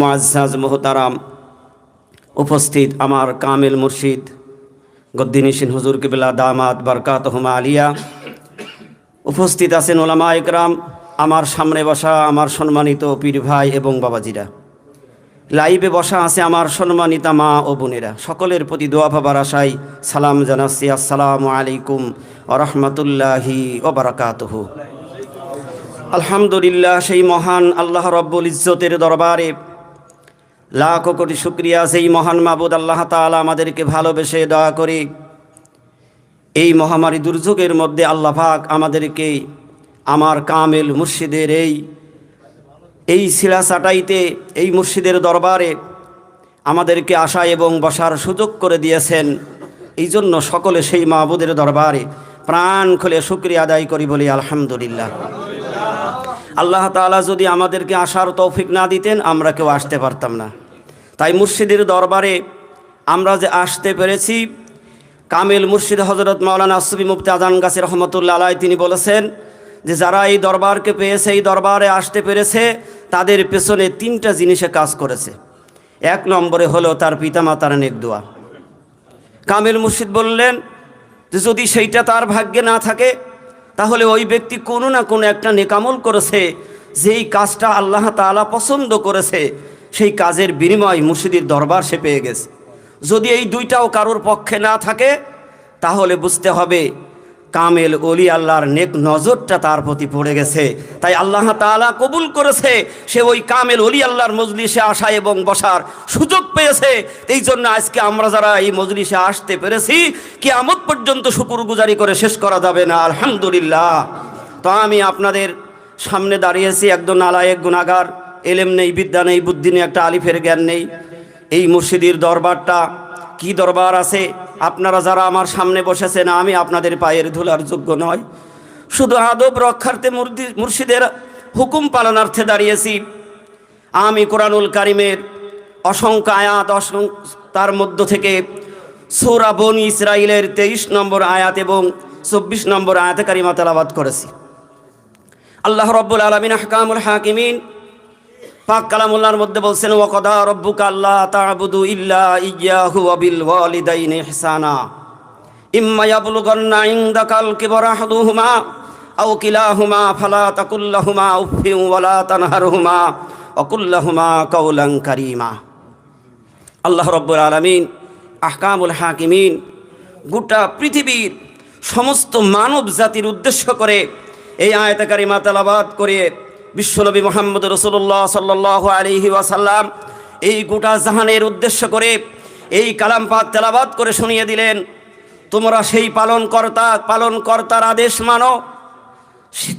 মোয়াজ্জাজ মোহতারাম উপস্থিত আমার কামেল মুর্শিদ গদ্দিনিসিন হুজুর কিবলা দামাত বরকাত হুমা আলিয়া। উপস্থিত আছেন ওলামা একরাম আমার সামনে বসা আমার সম্মানিত পীর ভাই এবং বাবাজিরা। লাইভে বসা আছে আমার সম্মানিতা মা ও বোনেরা। সকলের প্রতি দোয়া ভাবার আশাই সালাম জানাচ্ছি, আসসালামু আলাইকুম ওরহমতুল্লাহি ওবরাকাতহ আলহামদুলিল্লাহ, সেই মহান আল্লাহ রব্বুল ইজ্জতের দরবারে লাখ কোটি শুক্রিয়া সেই মহান মাবুদ আল্লাহ তাআলা আমাদেরকে ভালোবেসে দয়া করে। এই মহামারী দুর্যোগের মধ্যে আল্লাহ পাক আমাদেরকে আমার কামেল মুর্শিদের এই এই শিলা চাটাইতে এই মুর্শিদের দরবারে আমাদেরকে আসা এবং বসার সুযোগ করে দিয়েছেন। এই জন্য সকলে সেই মাহবুদের দরবারে প্রাণ খুলে শুক্রিয়া আদায় করি বলি আলহামদুলিল্লাহ। আল্লাহ তাআলা যদি আমাদেরকে আসার তৌফিক না দিতেন, আমরা কেউ আসতে পারতাম না। তাই মুর্শিদের দরবারে আমরা যে আসতে পেরেছি, কামিল মুর্শিদ হজরত মাওলানা আসবি মুফতি আজান গাছি রহমতুল্লা আলাই তিনি বলেছেন যে, যারা এই দরবারকে পেয়েছে, এই দরবারে আসতে পেরেছে, তাদের পেছনে তিনটা জিনিসে কাজ করেছে। এক নম্বরে হলো তার পিতামাতার নেক দোয়া। কামিল মুর্শিদ বললেন যে, যদি সেইটা তার ভাগ্যে না থাকে তাহলে ওই ব্যক্তি কোনো না কোনো একটা নেকামল করেছে, যেই কাজটা আল্লাহ তালা পছন্দ করেছে, সেই কাজের বিনিময় মুসিদির দরবার সে পেয়ে গেছে। যদি এই দুইটাও কারোর পক্ষে না থাকে, তাহলে বুঝতে হবে কামেল অলি আল্লাহর নেক নজরটা তার প্রতি পড়ে গেছে। তাই আল্লাহ তাআলা কবুল করেছে, সে ওই কামেল অলি আল্লাহর মজলিসে আসা এবং বসার সুযোগ পেয়েছে। এই জন্য আজকে আমরা যারা এই মজলিসে আসতে পেরেছি কি আমত পর্যন্ত শুকুর গুজারি করে শেষ করা যাবে না, আলহামদুলিল্লাহ। তো আমি আপনাদের সামনে দাঁড়িয়েছি, একজন নালায়েক গুণাগার এলেম নেই, বিদ্যা নেই, বুদ্ধি নেই, একটা আলিফের জ্ঞান নেই। এই মুর্শিদির দরবারটা কি দরবার আছে? আপনারা যারা আমার সামনে বসেছেন, আমি আপনাদের পায়ের ধুলার যোগ্য নয় শুধু আদব রক্ষার্থে মুর্শিদের হুকুম পালনার্থে দাঁড়িয়েছি। আমি কোরআনুল কারিমের অসংখ্য আয়াত, অসংখ্য তার মধ্য থেকে সৌরা বনি ইসরাইলের তেইশ নম্বর আয়াত এবং চব্বিশ নম্বর আয়াতে কারিমা তেলাবাদ করেছি। আল্লাহ রব্বুল আলমিন হাকামুল হাকিমিন পাক কালামুল্লাহর মধ্যে বলছেন, ওয়াকদা রব্বুকা আল্লাহ তা'বুদু ইল্লা ইয়্যাহু ওয়া বিল ওয়ালিদাইনি ইহসানা। ইম্মা ইয়াবলুগান্না ইনদাকাল কিবরা আহাদুহুমা আও কিলাহুমা ফালা তাকুল লাহুমা উফিন ওয়ালা তানহারহুমা ওয়া কুল লাহুমা কাওলান কারীমা। আল্লাহ রব্বুল আলামিন, আহকামুল হাকিমিন, গোটা পৃথিবীর সমস্ত মানব জাতির উদ্দেশ্য করে এই আয়তাকারী মাতালাবাদ করে বিশ্বনবী মোহাম্মদ রসুল্লাহ সাল্লাহ আলহি ওয়াসাল্লাম এই গোটা জাহানের উদ্দেশ্য করে এই কালাম পাত তেলাবাদ করে শুনিয়ে দিলেন, তোমরা সেই পালন কর্তা পালন কর্তার আদেশ মানো।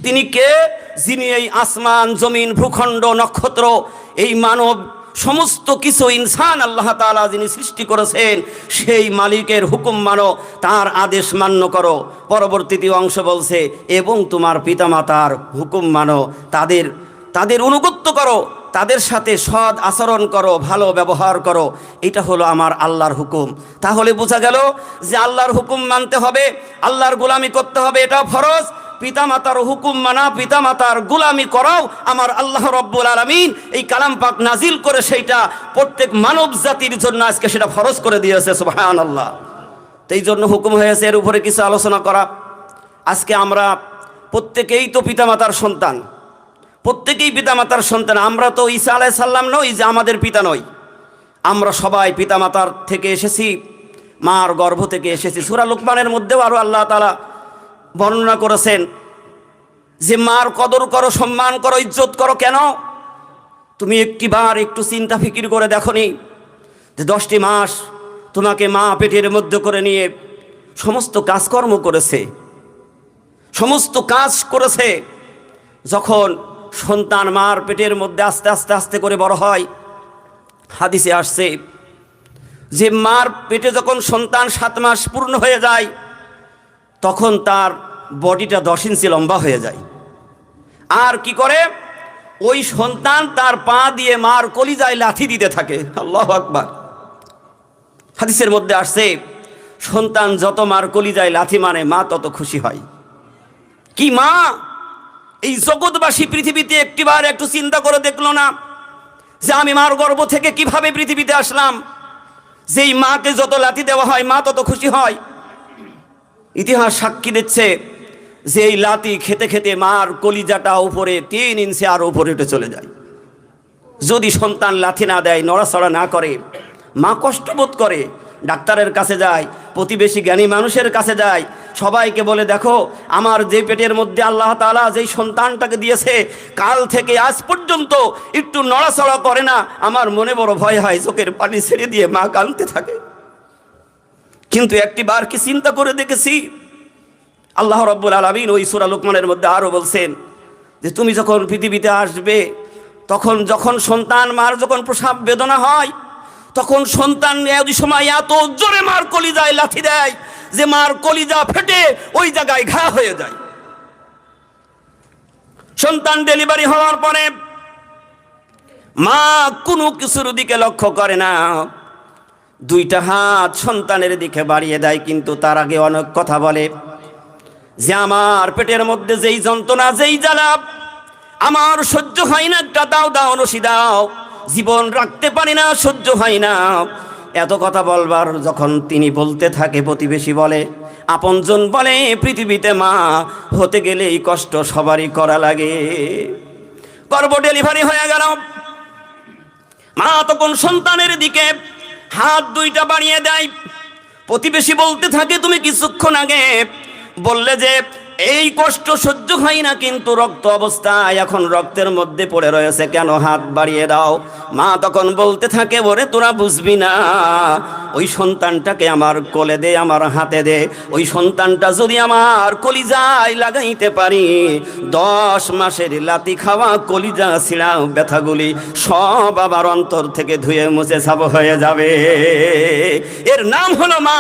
তিনি কে? যিনি এই আসমান, জমিন, ভূখণ্ড, নক্ষত্র, এই মানব সমস্ত কিছু ইনসান আল্লাহ তাআলা যিনি সৃষ্টি করেছেন, সেই মালিকের হুকুম মানো, তার আদেশ মান্য করো। পরবর্তীতে অংশ বলছে, এবং তোমার পিতামাতার হুকুম মানো, তাদের তাদের অনুগত্য করো, তাদের সাথে সৎ আচরণ করো, ভালো ব্যবহার করো। এটা হলো আমার আল্লাহর হুকুম। তাহলে বোঝা গেল যে আল্লাহর হুকুম মানতে হবে, আল্লাহর গোলামি করতে হবে, এটা ফরজ। পিতামাতার হুকুম মানা, পিতামাতার গুলামি করাও আমার আল্লাহ রব্বুল আলমিন এই কালাম পাক নাজিল করে সেইটা প্রত্যেক মানব জাতির জন্য আজকে সেটা ফরজ করে দিয়েছে সুবহান আল্লাহ তো এই জন্য হুকুম হয়েছে এর উপরে কিছু আলোচনা করা। আজকে আমরা প্রত্যেকেই তো পিতামাতার সন্তান। প্রত্যেকেই পিতামাতার সন্তান। আমরা তো ঈসা আলাই সাল্লাম নই যে আমাদের পিতা নই। আমরা সবাই পিতামাতার থেকে এসেছি, মার গর্ভ থেকে এসেছি। সুরা লোকমানের মধ্যেও আরও আল্লাহ তালা বর্ণনা করেছেন যে মার কদর করো, সম্মান করো, ইজ্জত করো কেন? তুমি একটিবার একটু চিন্তা ফিকির করে দেখো নি যে দশটি মাস তোমাকে মা পেটের মধ্যে করে নিয়ে সমস্ত কাজকর্ম করেছে, সমস্ত কাজ করেছে, যখন সন্তান মার পেটের মধ্যে আস্তে আস্তে আস্তে করে বড় হয়। হাদিসে আসছে যে মার পেটে যখন সন্তান সাত মাস পূর্ণ হয়ে যায়, তখন তার বডিটা দশ ইঞ্চি লম্বা হয়ে যায়। আর কি করে? ওই সন্তান তার পা দিয়ে মার কলিজায় লাথি দিতে থাকে। আল্লাহ আকবার। হাদিসের মধ্যে আসছে, সন্তান যত মার কলিজায় লাথি মানে মা তত খুশি হয়। কি মা? এই জগৎবাসী পৃথিবীতে একটিবার একটু চিন্তা করে দেখল না যে আমি মার গর্ভ থেকে কীভাবে পৃথিবীতে আসলাম? যেই মাকে যত লাথি দেওয়া হয়, মা তত খুশি হয়। ইতিহাস সাক্ষী দিচ্ছে যে এই লাতি খেতে খেতে মার কলিজাটা উপরে তিন ইঞ্চি আর উপরে উঠে চলে যায়। যদি সন্তান লাথি না দেয়, নড়াচড়া না করে, মা কষ্ট বোধ করে, ডাক্তারের কাছে যায়, প্রতিবেশী জ্ঞানী মানুষের কাছে যায়, সবাইকে বলে, দেখো, আমার যে পেটের মধ্যে আল্লাহ তাআলা যেই সন্তানটাকে দিয়েছে, কাল থেকে আজ পর্যন্ত একটু নড়াচড়া করে না, আমার মনে বড় ভয় হয়, চোখের পানি ছেড়ে দিয়ে মা কাঁদতে থাকে। কিন্তু একটি বার কি চিন্তা করে দেখেছি আল্লাহ রব্বুল আলমিন ওই সুরা লোকমানের মধ্যে আরও বলছেন যে তুমি যখন পৃথিবীতে আসবে, তখন যখন সন্তান মার যখন প্রসাব বেদনা হয়, তখন সন্তান ওই সময় এত জোরে মার কলিজায় লাথি দেয় যে মার কলিজা ফেটে ওই জায়গায় ঘা হয়ে যায়। সন্তান ডেলিভারি হওয়ার পরে মা কোনো কিছুর দিকে লক্ষ্য করে না। দুইটা হাত সন্তানের দিকে বাড়িয়ে দেয়, কিন্তু তার আগে অনেক কথা বলে। যে আমার পেটের মধ্যে যেই যন্ত্রণা, যেই জ্বালা আমার সহ্য হয় না, একটা দাও দাও নসি দাও, জীবন রাখতে পারি না, সহ্য হয় না। এত কথা বলবার যখন তিনি বলতে থাকে, প্রতিবেশী বলে, আপনজন বলে, পৃথিবীতে মা, হতে গেলে এই কষ্ট সবারই করা লাগে। গর্ভ ডেলিভারি হয়ে গেল। মা তখন সন্তানের দিকে হাত দুইটা বাড়িয়ে দেয়। প্রতিবেশী বলতে থাকে, তুমি কিছুক্ষণ আগে বললে যে, এই কষ্ট সহ্য হয় না কিন্তু রক্ত অবস্থায়, এখন রক্তের মধ্যে পড়ে রয়েছে, কেন হাত বাড়িয়ে দাও? মা তখন বলতে থাকে, ওরে, তোরা বুঝবি না, ওই সন্তানটাকে আমার কোলে দে, আমার হাতে দে, ওই সন্তানটা যদি আমার কলিজায় লাগাইতে পারি, দশ মাসের লাতি খাওয়া কলিজা ছিঁড়া ব্যথাগুলি সব আবার অন্তর থেকে ধুয়ে মুছে সাব হয়ে যাবে। এর নাম হলো মা।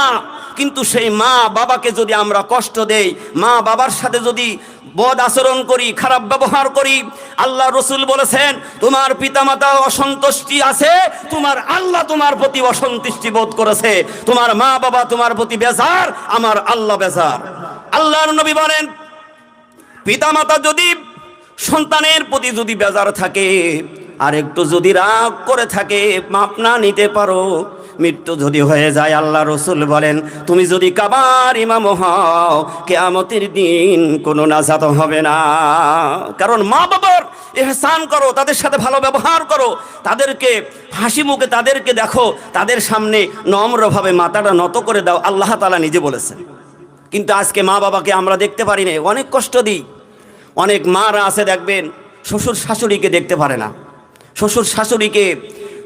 কিন্তু সেই মা বাবাকে যদি আমরা কষ্ট দেই, মা বাবার সাথে যদি বদ আচরণ করি, খারাপ ব্যবহার করি, আল্লাহ রসুল বলেছেন, তোমার পিতামাতা অসন্তুষ্টি আছে, তোমার আল্লাহ তোমার প্রতি অসন্তুষ্টি বোধ করেছে। তোমার মা বাবা তোমার প্রতি বেজার, আমার আল্লাহ বেজার। আল্লাহর নবী বলেন, পিতামাতা যদি সন্তানের প্রতি যদি বেজার থাকে আর একটু যদি রাগ করে থাকে, মাপ না নিতে পারো মৃত্যু যদি হয়ে যায়, আল্লাহ রসুল বলেন, তুমি যদি কাবার ইমাম হও, কেয়ামতের দিন কোনো নাজাত হবে না। কারণ মা বাবার এহসান করো, তাদের সাথে ভালো ব্যবহার করো, তাদেরকে হাসি মুখে তাদেরকে দেখো, তাদের সামনে নম্রভাবে মাথাটা নত করে দাও, আল্লাহ তালা নিজে বলেছেন। কিন্তু আজকে মা বাবাকে আমরা দেখতে পারি না অনেক কষ্ট দিই। অনেক মারা আছে দেখবেন, শ্বশুর শাশুড়িকে দেখতে পারে না। শ্বশুর শাশুড়িকে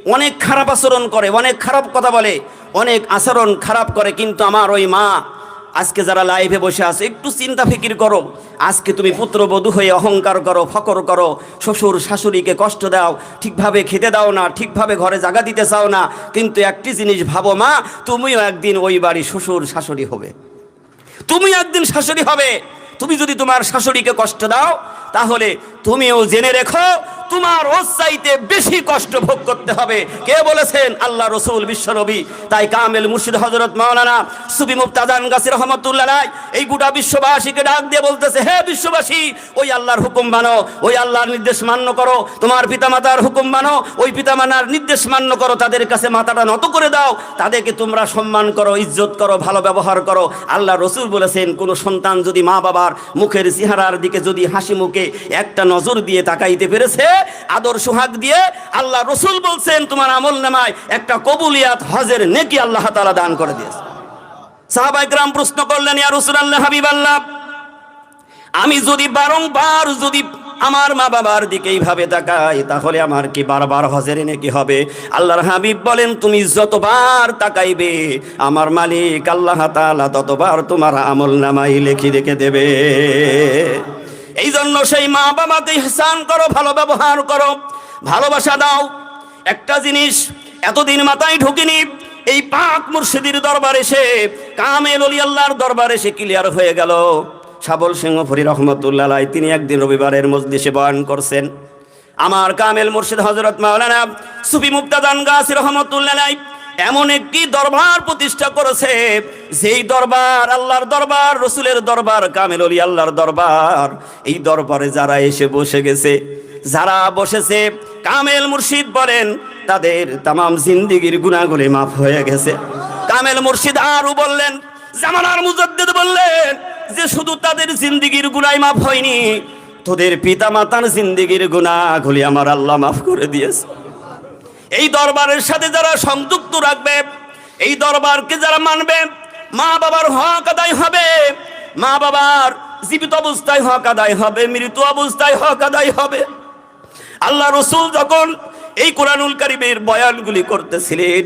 অনেক খারাপ আচরণ করে, অনেক খারাপ কথা বলে, অনেক আচরণ খারাপ করে, কিন্তু আমার ওই মা আজকে যারা লাইভে বসে আছে, একটু চিন্তা ফিকির করো। আজকে তুমি পুত্রবধূ হয়ে অহংকার করো, ফকর করো, শ্বশুর শাশুড়িকে কষ্ট দাও, ঠিকভাবে খেতে দাও না, ঠিকভাবে ঘরে জায়গা দিতে চাও না, কিন্তু একটি জিনিস ভাবো মা, তুমিও একদিন ওই বাড়ি শ্বশুর শাশুড়ি হবে। তুমি একদিন শাশুড়ি হবে। তুমি যদি তোমার শাশুড়িকে কষ্ট দাও, তাহলে তুমিও জেনে রেখো, তোমার ওর চাইতে বেশি কষ্ট ভোগ করতে হবে। কে বলেছেন? আল্লাহ রসুল বিশ্বনবী তাই কামেল মুর্শিদ হজরত মাওলানা সুবি মুক্তাদান গাছির রহমতুল্লাহ এই গোটা বিশ্ববাসীকে ডাক দিয়ে বলতেছে, হে বিশ্ববাসী, ওই আল্লাহর হুকুম মানো, ওই আল্লাহর নির্দেশ মান্য করো, তোমার পিতামাতার হুকুম মানো, ওই পিতামাতার নির্দেশ মান্য করো, তাদের কাছে মাথাটা নত করে দাও, তাদেরকে তোমরা সম্মান করো, ইজ্জত করো, ভালো ব্যবহার করো। আল্লাহ রসুল বলেছেন, কোনো সন্তান যদি মা বাবার মুখের চেহারার দিকে যদি হাসি মুখে একটা নজর দিয়ে তাকাইতে পেরেছে। আদর সোহাগ দিয়ে আল্লাহ রসুল বলছেন, তোমার আমল নামায় একটা কবুলিয়াত হজের নেকি আল্লাহ তালা দান করে দিয়েছে। সাহাবাইকরাম প্রশ্ন করলেন, ইয়া রসুল আল্লাহ হাবিব আল্লাহ আমি যদি বারংবার যদি আমার মা বাবার দিকে এইভাবে তাকাই, তাহলে আমার কি বারবার হজের নাকি হবে? আল্লাহর হাবিব বলেন, তুমি যতবার তাকাইবে, আমার মালিক আল্লাহ তাআলা ততবার তোমার আমল নামাই লেখি রেখে দেবে। এই জন্য সেই মা বাবাকে ইহসান করো, ভালো ব্যবহার করো, ভালোবাসা দাও। একটা জিনিস এতদিন মাথায় ঢুকিনি, এই পাক মুর্শিদির দরবার এসে, কামেল অলি আল্লাহর দরবার এসে ক্লিয়ার হয়ে গেল। সাবল সিংহ ফরি রহমতুল্লাহ তিনি একদিন রবিবারের মসজিদে বয়ান করছেন। আমার কামেল মুর্শিদ হজরত মাওলানা সুফি মুক্তাদান গাছি রহমতুল্লাহ এমন একটি দরবার প্রতিষ্ঠা করেছে, যেই দরবার আল্লাহর দরবার, রসুলের দরবার, কামেল অলি আল্লাহর দরবার। এই দরবারে যারা এসে বসে গেছে, যারা বসেছে, কামেল মুর্শিদ বলেন, তাদের তামাম জিন্দিগির গুণাগুলি মাফ হয়ে গেছে। কামেল মুর্শিদ আরও বললেন, জামানার মুজদ্দিদ বললেন, যে শুধু তাদের জিন্দিগির গুনাই মাফ হয়নি, তোদের পিতা মাতার জিন্দিগির গুণাগুলি আমার আল্লাহ মাফ করে দিয়েছে। এই দরবারের সাথে যারা সংযুক্ত রাখবে, এই দরবারকে যারা মানবে, মা বাবার হক আদায় হবে। মা বাবার জীবিত অবস্থায় হক আদায় হবে, মৃত অবস্থায় হক আদায় হবে। আল্লাহ রসুল যখন এই কোরআনুল কারিমের বয়ানগুলি করতেছিলেন,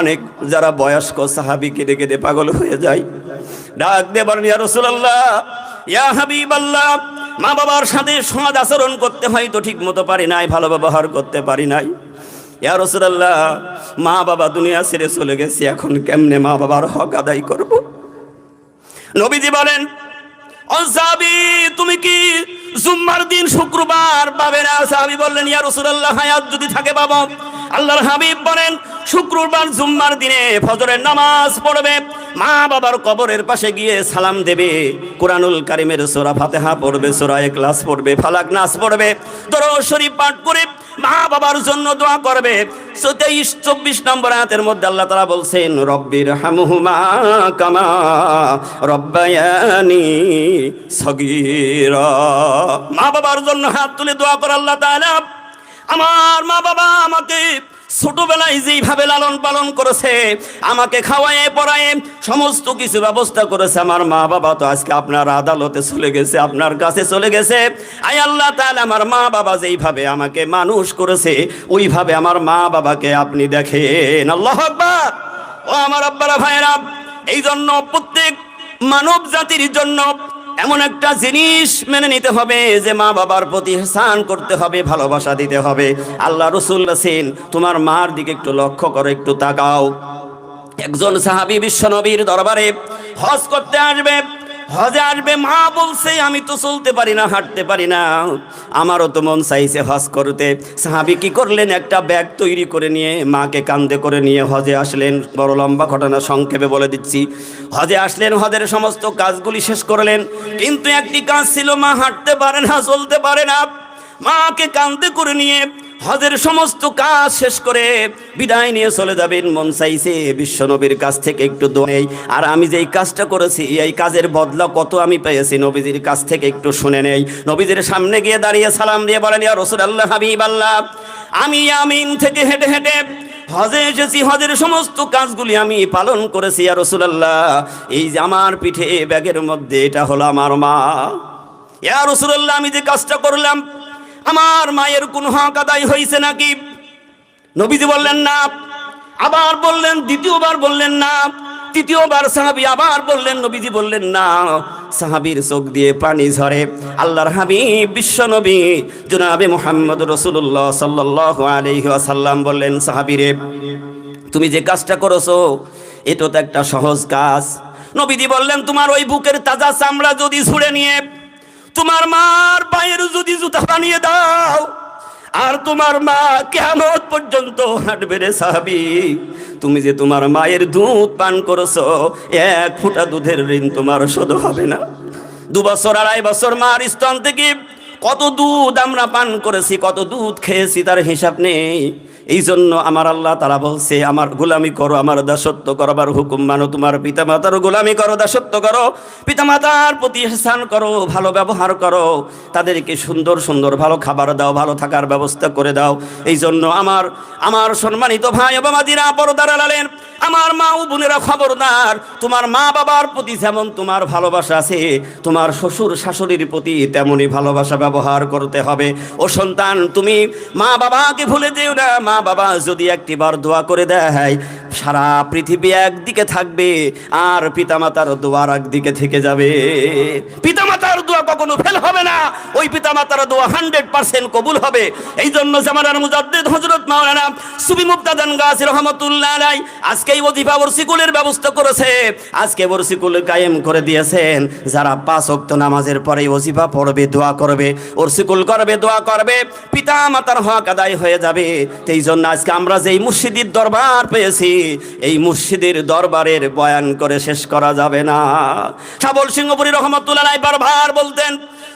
অনেক যারা বয়স্ক সাহাবি কেঁদে কেঁদে পাগল হয়ে যায়। ডাক দেবার ইয়া রসুলাল্লাহ, ইয়া হাবিব আল্লাহ মা বাবার সাথে সমাজ আচরণ করতে হয় তো ঠিক মতো পারি নাই, ভালো ব্যবহার করতে পারি নাই। ইয়া মা বাবা দুনিয়া ছেড়ে চলে গেছে, এখন কেমনে মা বাবার হক আদায় করব? নবীজি বলেন, ও সাহাবী, তুমি কি জুম্মার দিন শুক্রবার পাবে না? সাহাবি বললেন, ইয়া রাসূলুল্লাহ, হায়াত যদি থাকে বাবা। আল্লাহর হাবিব বলেন, শুক্রবার জুম্মার দিনে ফজরের নামাজ পড়বে। মা বাবার কবরের পাশে গিয়ে সালাম দেবে। কোরআনুল কারিমের সোরা ফাতেহা পড়বে, সূরা ইখলাস পড়বে, ফালাক নাস পড়বে। দরুদ শরীফ পাঠ করে মা বাবার জন্য দোয়া করবে। তেইশ, চব্বিশ নম্বর আয়াতের মধ্যে আল্লাহ তারা বলছেন রব্বির হামহুমা কামা রব্বায়ানি সগীর। মা বাবার জন্য হাত তুলে দোয়া করে আল্লাহ তাআলা। আমার মা বাবা আমাকে ছোটবেলায় যেইভাবে লালন পালন করেছে, আমাকে খাওয়ায়ে, পড়ায়ে সমস্ত কিছু ব্যবস্থা করেছে। আমার মা বাবা তো আজকে আপনার আদালতে চলে গেছে, আপনার কাছে চলে গেছে। আই আল্লাহ তাহলে আমার মা বাবা যেইভাবে আমাকে মানুষ করেছে, ওইভাবে আমার মা বাবাকে আপনি দেখেন। আল্লাহ আকবার। ও আমার আব্বারা ভাইরা এই জন্য প্রত্যেক মানব জাতির জন্য এমন একটা জিনিস মেনে নিতে হবে যে মা বাবার প্রতি স্নান করতে হবে, ভালোবাসা দিতে হবে। আল্লাহ রসুল আছেন তোমার মার দিকে একটু লক্ষ্য করো, একটু তাকাও। একজন সাহাবি বিশ্বনবীর দরবারে হজ করতে আসবে। হজে আসবে, মা বলছে, আমি তো চলতে পারি না, হাঁটতে পারি না। আমারও তো মন চাইছে হজ করতে। সাহাবি কি করলেন? একটা ব্যাগ তৈরি করে নিয়ে মাকে কান্দে করে নিয়ে হজে আসলেন। বড় লম্বা ঘটনা সংক্ষেপে বলে দিচ্ছি। হজে আসলেন, হজের সমস্ত কাজগুলি শেষ করলেন। কিন্তু একটি কাজ ছিল, মা হাঁটতে পারে না, চলতে পারে না। মাকে কান্দে করে নিয়ে হজের সমস্ত কাজ শেষ করে বিদায় নিয়ে চলে যাবেন। মন চাইছে বিশ্বনবীর কাছ থেকে একটু দোয়াই। আর আমি যেই কাজটা করেছি, এই কাজের বদলা কত আমি পেয়েছি নবীজির কাছ থেকে একটু শুনে নেই। নবীজির সামনে গিয়ে দাঁড়িয়ে সালাম দিয়ে বলেন, ইয়া রসুল আল্লাহ হাবিব আল্লাহ আমি আমিন থেকে হেঁটে হেঁটে হজে এসেছি। হজের সমস্ত কাজগুলি আমি পালন করেছি আর রসুলাল্লাহ। এই যে আমার পিঠে ব্যাগের মধ্যে এটা হলো আমার মা। ইয়া রসুলাল্লাহ, আমি যে কাজটা করলাম আমার মায়ের কোন হক আদায় হয়েছে নাকি? নবীজি বললেন, না। আবার বললেন, দ্বিতীয়বার বললেন, না। তৃতীয়বার সাহাবি আবার বললেন, নবীজি বললেন, না। সাহাবির চোখ দিয়ে পানি ঝরে। আল্লাহর হাবিব বিশ্ব নবী জনাবে মোহাম্মদ রসুল্লাহ সাল্লাহ আলহি আসাল্লাম বললেন, সাহাবিরে, তুমি যে কাজটা করেছ এটা তো একটা সহজ কাজ। নবীজি বললেন, তোমার ওই বুকের তাজা চামড়া যদি ছুঁড়ে নিয়ে তোমার মার পায়ের যদি জুতা বানিয়ে দাও, আর তোমার মা কেমন পর্যন্ত হাঁটবে রে সাহাবি। তুমি যে তোমার মায়ের দুধ পান করছ, এক ফুটা দুধের ঋণ তোমার শোধ হবে না। দু বছর, আড়াই বছর মার স্তন থেকে কত দুধ আমরা পান করেছি, কত দুধ খেয়েছি, তার হিসাব নেই। এই জন্য আমার আল্লাহ তারা বলছে, আমার গোলামি করো, আমার দাসত্ব করবার হুকুম মানো, তোমার পিতামাতার গোলামি করো, দাসত্ব করো, পিতামাতার প্রতি স্থান করো, ভালো ব্যবহার করো, তাদেরকে সুন্দর সুন্দর ভালো খাবার দাও, ভালো থাকার ব্যবস্থা করে দাও। এই জন্য আমার আমার সম্মানিত ভাই বাবাদিরা পরদার আলালেন, আমার মা ও বোনেরা খবরদার, তোমার মা বাবার প্রতি যেমন তোমার ভালোবাসা আছে, তোমার শ্বশুর শাশুড়ির প্রতি তেমনই ভালোবাসা ব্যবহার করতে হবে। ও সন্তান, তুমি মা বাবাকে ভুলে যেও না। মা বাবা যদি একটিবার দোয়া করে দেয়, সারা পৃথিবী একদিকে থাকবে আর পিতামাতার দোয়ার একদিকে থেকে যাবে। পিতামাতার দোয়া কখনো ফেল হবে না। ওই পিতামাতার দোয়া হান্ড্রেড পার্সেন্ট কবুল হবে। এই জন্য জামানার মুজাদ্দিদ হজরত মাওলানা সুবি মুক্তাদান গাছ রহমতুল্লাহ আলাই আজকে এই ওজিফা ওরসিকুলের ব্যবস্থা করেছে। আজকে ওরসিকুল কায়েম করে দিয়েছেন। যারা পাঁচ ওয়াক্ত নামাজের পরে ওজিফা পড়বে, দোয়া করবে ওরসিকুল করবে দোয়া করবে পিতা মাতার হক আদায় হয়ে যাবে। এই জন্য আজকে আমরা যেই মুর্শিদির দরবার পেয়েছি, এই মুর্শিদের দরবারের বয়ান করে শেষ করা যাবে না। সাবল সিংহপুরী রহমতুল্লাহ বলতেন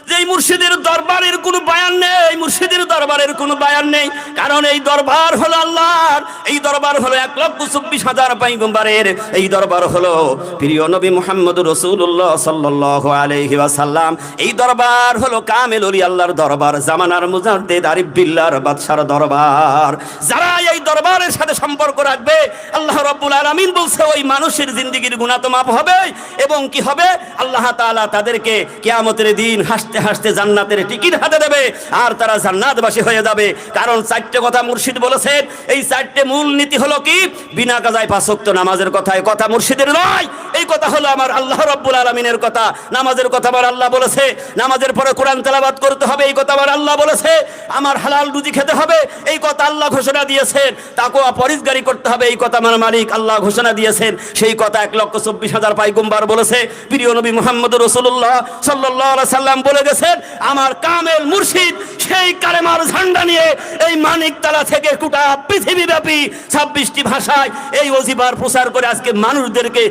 যে এই মুর্শিদের দরবারের কোনো বায়ান নেই মুর্শিদের দরবারের কোনো বায়ান নেই। কারণ এই দরবার হলো আল্লাহর, এই দরবার হলো এক লক্ষ চব্বিশ হাজার পাইগম্বারের এই দরবার হলো প্রিয় নবী মোহাম্মদ রসুল্লাহ সাল্লাহ আলহি ওয়াসাল্লাম। এই দরবার হলো কামেল অলি আল্লাহর দরবার, জামানার মুজাদ্দেদ আরিফ বিল্লার বাদশার দরবার। যারা এই দরবারের সাথে সম্পর্ক রাখবে, আল্লাহ রব্বুল আলামিন বলছে, ওই মানুষের জিন্দগির গুণা তো মাপ হবে। এবং কি হবে? আল্লাহ তাআলা তাদেরকে কেয়ামতের দিন হাসতে হাসতে হাসতে জান্নাতের টিকিট হাতে দেবে, আর তারা জান্নাতবাসী হয়ে যাবে। কারণ চারটে কথা মুর্শিদ বলেছেন, এই চারটে মূল নীতি হলো কি? বিনা কাজায় পাঁচক্ত নামাজের কথায়, কথা মুর্শিদের নয় এই কথা হলো আমার আল্লাহ রব্বুল আলমিনের কথা। নামাজের কথা আমার আল্লাহ বলেছে। নামাজের পরে কোরআন তেলাবাদ করতে হবে, এই কথা আমার আল্লাহ বলেছে। আমার হালাল রুজি খেতে হবে, এই কথা আল্লাহ ঘোষণা দিয়েছেন। তাকেও পরিষ্কারি করতে হবে, এই কথা আমার মালিক আল্লাহ ঘোষণা দিয়েছেন। সেই কথা এক লক্ষ চব্বিশ হাজার পাইগুম্বার বলেছে। প্রিয় নবী মোহাম্মদ রসুল্লাহ সাল্লাহ সাল্লাম বলে গেছেন, আমার কামেল মুর্শিদ সেই কালেমার ঝান্ডা নিয়ে এই মানিকতলা থেকে কুটা পৃথিবীব্যাপী ছাব্বিশটি ভাষায় এই অজিবার প্রচার করে আজকে মানুষদেরকে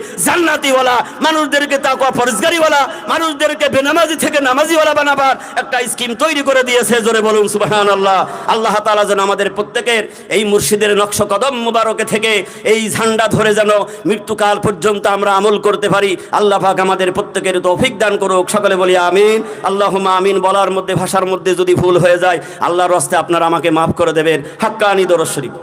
জান্নাতিওয়ালা মানুষদেরকে তাকওয়া ফরজগারিওয়ালা, মানুষদেরকে বেনামাজি থেকে নামাজিওয়ালা বানাবার একটা স্কিম তৈরি করে দিয়েছে, জোরে বলুন সুবাহান আল্লাহ আল্লাহ তালা যেন আমাদের প্রত্যেকের এই মুর্শিদের নকশ কদম মুবারকে থেকে এই ঝান্ডা ধরে যেন মৃত্যুকাল পর্যন্ত আমরা আমল করতে পারি। আল্লাহ পাক আমাদের প্রত্যেকের তৌফিক দান করুক, সকলে বলি আমিন। আল্লাহ আমিন বলার মধ্যে, ভাষার মধ্যে যদি ভুল হয়ে যায়, আল্লাহর রস্তে আপনারা আমাকে মাফ করে দেবেন। হাক্কানি দরজ শরীফ।